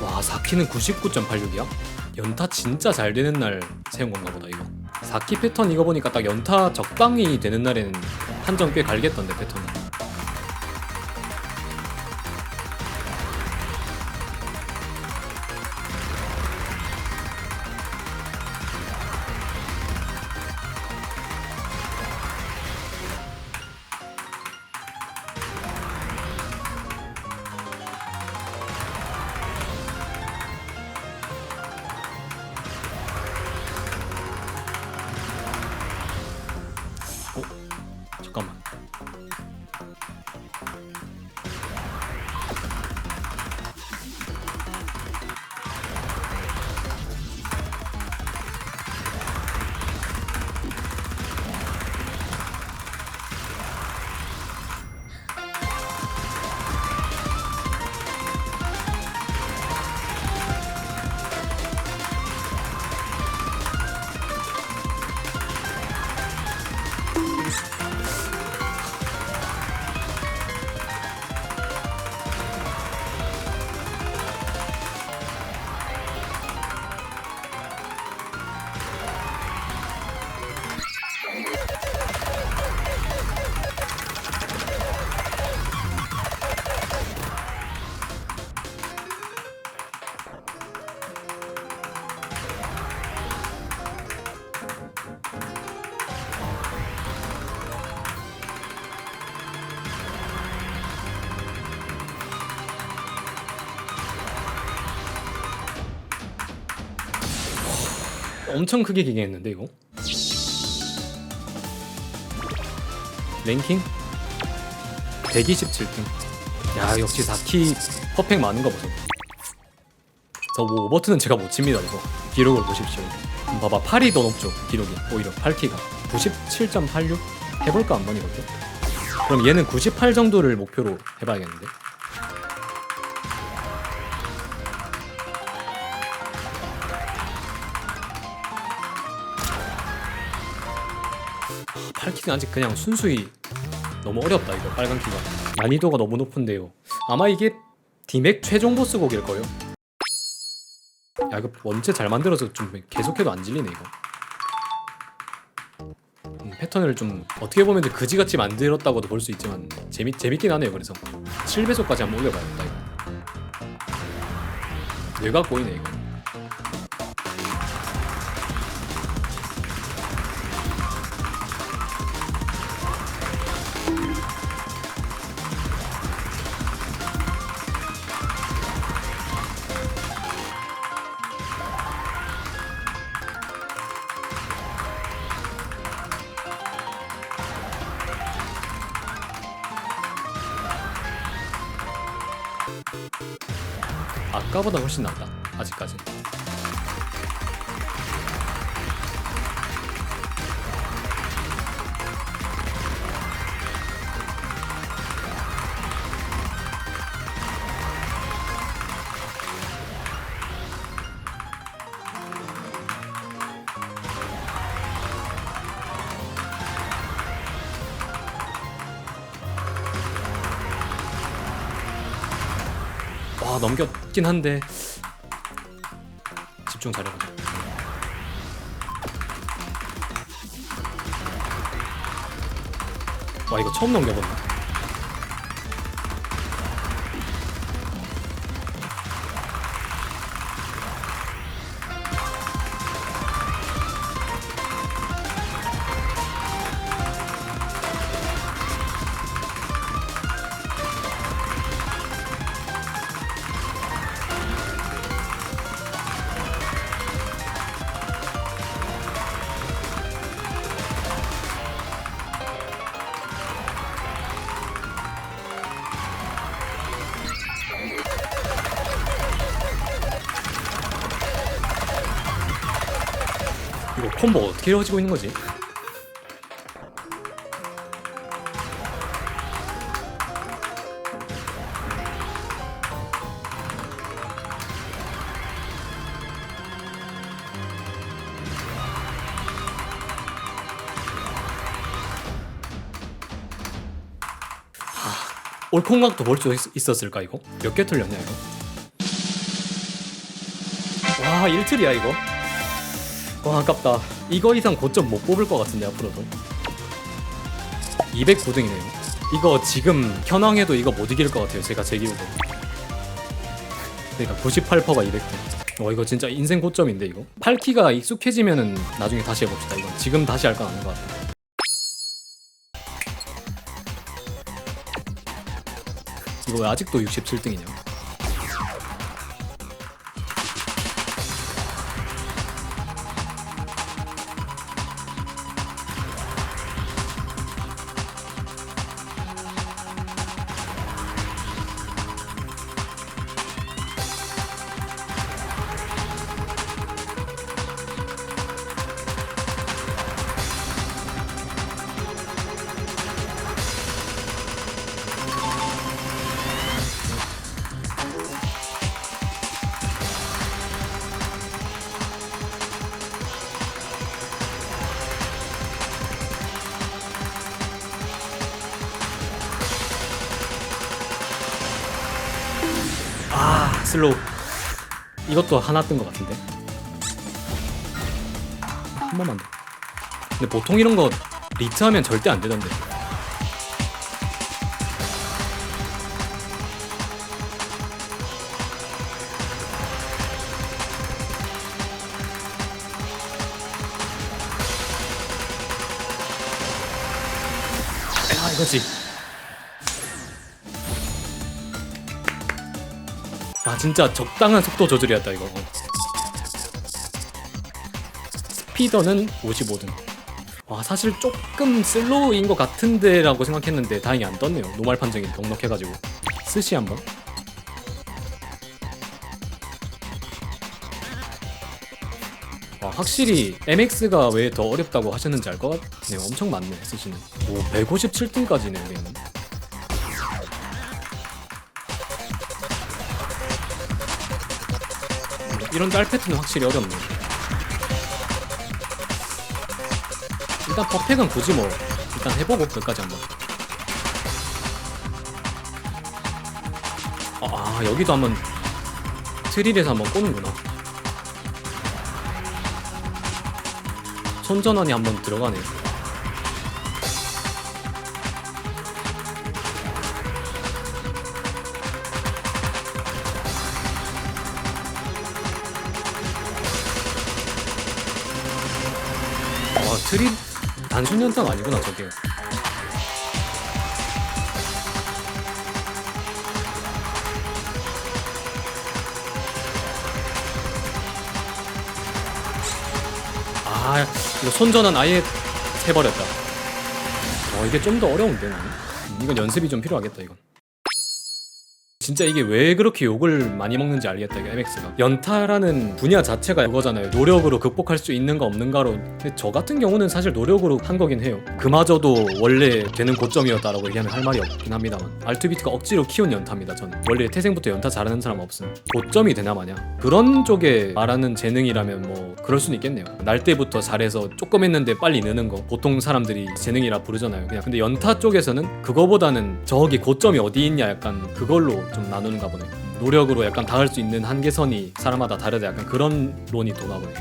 와 4키는 99.86이야? 연타 진짜 잘 되는 날 세운 건가 보다 이거 4키 패턴 이거 보니까 딱 연타 적당히 되는 날에는 한정 꽤 갈겠던데 패턴이 엄청 크게 기게 했는데 이거? 랭킹? 127등. 야 역시 4키 퍼펙 많은 거 보소 저뭐 오버트는 제가 못 칩니다 이거. 기록을 보십시오. 음, 봐봐 8이 더 높죠 기록이. 오히려 8키가. 97.86 해볼까 한번 이것도 그럼 얘는 98 정도를 목표로 해봐야겠는데 팔키는 아직 그냥 순수히 너무 어렵다 이거 빨간 키가. 난이도가 너무 높은데요. 아마 이게 디맥 최종 보스 곡일 거요. 야 이거 원체 잘 만들어서 좀 계속해도 안 질리네 이거. 음, 패턴을 좀 어떻게 보면 그지같이 만들었다고도 볼 수 있지만 재밌, 재밌긴 하네요 그래서. 7배속까지 한번 올려봐야겠다 이거. 뇌가 꼬이네 이거 아까보다 훨씬 낫다 아직까지 와 넘겼긴 한데. 집중 잘해보자. 와 이거 처음 넘겨본다 이거 콤보 어떻게 이루어지고 있는 거지? 올콩각도 볼 수 있었을까 이거? 몇 개 틀렸냐 이거? 와 1틀이야 이거 와 아깝다. 이거 이상 고점 못 뽑을 것 같은데 앞으로도. 209등이네요. 이거 지금 현황에도 이거 못 이길 것 같아요 제가 제 기록으로. 그러니까 98%가 200등 와 이거 진짜 인생 고점인데 이거? 8키가 익숙해지면은 나중에 다시 해봅시다 이건. 지금 다시 할 건 아닌 것 같아요. 이거 왜 아직도 67등이냐 슬로우. 이것도 하나 뜬 것 같은데? 한 번만 더. 근데 보통 이런 거 리트하면 절대 안 되던데. 아 이거지 아 진짜 적당한 속도 조절이었다 이거. 스피더는 55등. 와 사실 조금 슬로우인 것 같은데 라고 생각했는데 다행히 안 떴네요. 노말 판정이 넉넉해가지고. 스시 한번. 와 확실히 MX가 왜 더 어렵다고 하셨는지 알 것 같네요. 엄청 많네 스시는. 오 157등까지네 여기는 이런 짤 패턴은 확실히 어렵네. 일단 퍼펙은 굳이 뭐 일단 해보고 끝까지 한번. 아, 아 여기도 한번 트릴에서 한번 꼬는구나. 손전원이 한번 들어가네. 와 트립 단순 연탄 아니구나 저게. 아 이거 손전은 아예 해버렸다. 어 이게 좀 더 어려운데 나는? 음, 이건 연습이 좀 필요하겠다 이건 진짜 이게 왜 그렇게 욕을 많이 먹는지 알겠다 이게 MX가. 연타라는 분야 자체가 그거잖아요. 노력으로 극복할 수 있는가 없는가로. 근데 저 같은 경우는 사실 노력으로 한 거긴 해요. 그마저도 원래 되는 고점이었다라고 얘기하면 할 말이 없긴 합니다만. 알투비트가 억지로 키운 연타입니다 저는. 원래 태생부터 연타 잘하는 사람 없음. 고점이 되나 마냐 그런 쪽에 말하는 재능이라면 뭐 그럴 수는 있겠네요. 날 때부터 잘해서 조금 했는데 빨리 느는 거. 보통 사람들이 재능이라 부르잖아요 그냥. 근데 연타 쪽에서는 그거보다는 저기 고점이 어디 있냐 약간 그걸로 좀 나누는가 보네. 노력으로 약간 닿을 수 있는 한계선이 사람마다 다르다. 약간 그런 론이 도나 보네